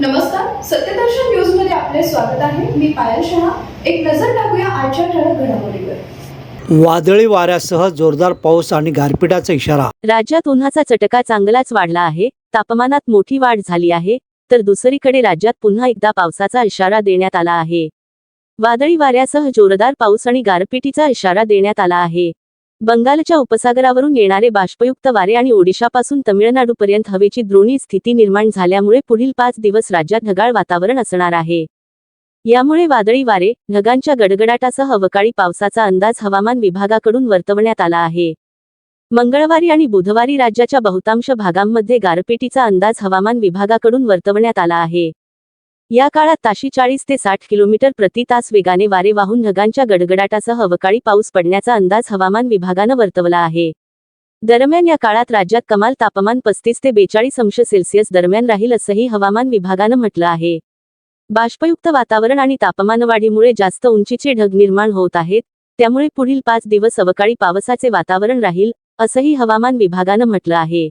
नमस्कार सत्यदर्शन न्यूजमध्ये आपले स्वागत आहे. मी पायल शहा. एक नजर टाकूया आजच्या ठळक घडामोडीवर. वादळी वाऱ्यासह जोरदार पाऊस आणि गारपिटाचा इशारा. राज्यात उन्हाचा चटका चांगलाच वाढला आहे तापमानात मोठी वाढ झाली आहे तर दुसरीकडे राज्यात पुन्हा एकदा पावसाचा इशारा देण्यात आला आहे. वादळी वाऱ्यासह जोरदार पाऊस आणि गारपिटीचा इशारा देण्यात आला आहे. बंगालच्या उपसागरावरून येणारे बाष्पयुक्त वारे आणि ओडिशापासून तमिळनाडूपर्यंत हवेची द्रोणी स्थिती निर्माण झाल्यामुळे पुढील पाच दिवस राज्यात ढगाळ वातावरण असणार आहे. यामुळे वादळी वारे ढगांच्या गडगडाटासह अवकाळी पावसाचा अंदाज हवामान विभागाकडून वर्तवण्यात आला आहे. मंगळवारी आणि बुधवारी राज्याच्या बहुतांश भागांमध्ये गारपिटीचा अंदाज हवामान विभागाकडून वर्तवण्यात आला आहे. या काळात ताशी चाळीस ते साठ किलोमीटर प्रति तास वेगाने वारे वाहून ढगांच्या गडगडाटासह अवकाळी पाऊस पडण्याचा अंदाज हवामान विभागानं वर्तवला आहे. दरम्यान या काळात राज्यात कमाल तापमान पस्तीस ते बेचाळीस अंश सेल्सिअस दरम्यान राहील असंही हवामान विभागानं म्हटलं आहे. बाष्पयुक्त वातावरण आणि तापमानवाढीमुळे जास्त उंचीचे ढग निर्माण होत आहेत त्यामुळे पुढील पाच दिवस अवकाळी पावसाचे वातावरण राहील असंही हवामान विभागानं म्हटलं आहे.